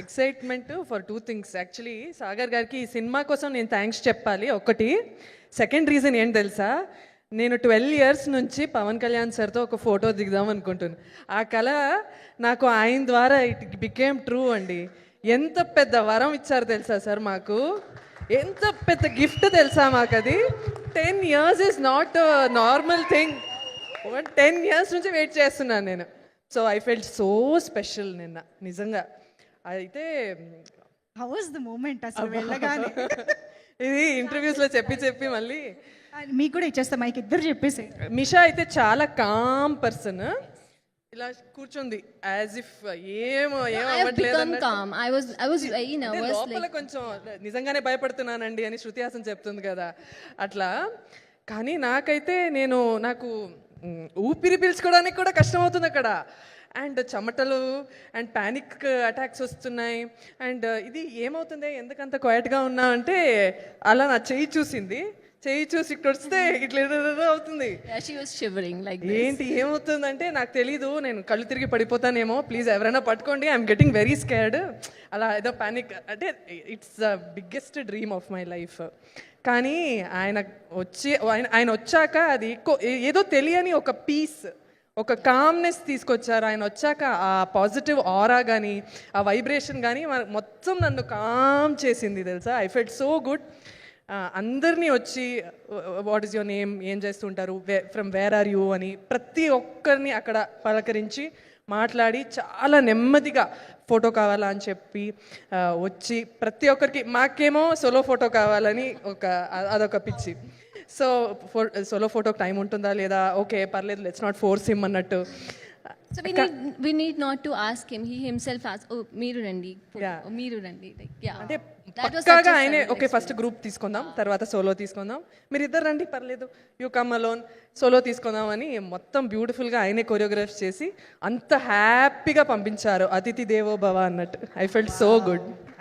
Excitement for two things actually Sagar గారికి ఈ cinema కోసం నేను థ్యాంక్స్ చెప్పాలి. ఒకటి సెకండ్ రీజన్ ఏంటి తెలుసా? నేను ట్వెల్వ్ ఇయర్స్ నుంచి పవన్ కళ్యాణ్ సార్తో ఒక ఫోటో దిగుదాం అనుకుంటున్నాను ఆ కళ నాకు ఆయన ద్వారా ఇట్ బికేమ్ ట్రూ అండి. ఎంత పెద్ద వరం ఇచ్చారు తెలుసా సార్ మాకు? ఎంత పెద్ద గిఫ్ట్ తెలుసా మాకు అది? Ten years is not normal thing ten years నుంచి వెయిట్ చేస్తున్నాను నేను. So I felt so special నిన్న నిజంగా. అయితే హౌ వాజ్ ద మూమెంట్ అసలు వెళ్ళగానే. ఇది ఇంటర్వ్యూస్లో చెప్పి చెప్పి మళ్ళీ. మీకు కూడా ఇచ్చేస్తా మైక్ ఇద్దరు చెప్పేసి మిషా అయితే చాలా కామ్ పర్సన్ ఇలా కూర్చుంది యాజ్ ఇఫ్ ఏమో ఏం అవ్వట్లేదు కొంచెం నిజంగానే భయపడుతున్నానండి అని శృతి హాసన్ చెప్తుంది కదా. అట్లా. కానీ నాకైతే నేను నాకు ఊపిరి పీల్చుకోవడానికి కూడా కష్టమవుతుంది అక్కడ. అండ్ చెమటలు అండ్ ప్యానిక్ అటాక్స్ వస్తున్నాయి. అండ్ ఇది ఏమవుతుంది? ఎందుకంత క్వైట్గా ఉన్నా అంటే అలా నా చెయ్యి చూసింది. చెయ్యి చూసి ఇక్కడ వస్తే ఇట్లా ఏదేదో అవుతుంది. ఏంటి ఏమవుతుందంటే నాకు తెలీదు. నేను కళ్ళు తిరిగి పడిపోతానేమో. ప్లీజ్ ఎవరైనా పట్టుకోండి. ఐఎమ్ గెటింగ్ వెరీ స్కేర్డ్ అలా ఏదో పానిక్ అంటే it's the biggest dream of my life కానీ ఆయన వచ్చి ఆయన ఆయన వచ్చాక అది ఎక్కువ ఏదో తెలియని ఒక పీస్ ఒక కామ్నెస్ తీసుకొచ్చారు. ఆయన వచ్చాక ఆ పాజిటివ్ ఆరా కానీ ఆ వైబ్రేషన్ కానీ మొత్తం నన్ను కామ్ చేసింది తెలుసా? ఐ ఫెల్ట్ సో గుడ్ అందరినీ వచ్చి వాట్ ఈస్ యువర్ నేమ్ ఏం చేస్తుంటారు? ఫ్రమ్ వేర్ ఆర్ యూ అని ప్రతి ఒక్కరిని అక్కడ పలకరించి మాట్లాడి చాలా నెమ్మదిగా ఫోటో కావాలా? అని చెప్పి వచ్చి ప్రతి ఒక్కరికి మాకేమో సోలో ఫోటో కావాలని ఒక అదొక పిచ్చి. సో ఫో సోలో ఫోటోకి టైం ఉంటుందా లేదా? ఓకే పర్లేదు లెట్స్ నాట్ ఫోర్స్ హిమ్ అన్నట్టు. So we need we need not to ask him. He himself asked, "Oh, మీరు రండి, oh, మీరు రండి." Like yeah. అంటే పక్కాగా ఆయనే ఓకే ఫస్ట్ గ్రూప్ తీసుకుందాం తర్వాత సోలో తీసుకుందాం. మీరు ఇద్దరు రండి పర్లేదు. యూ కమ్ అలోన్ సోలో తీసుకుందాం అని మొత్తం బ్యూటిఫుల్గా ఆయనే కొరియోగ్రాఫ్ చేసి అంత హ్యాపీగా పంపించారు. అతిథి దేవో భవ అన్నట్టు. I felt so good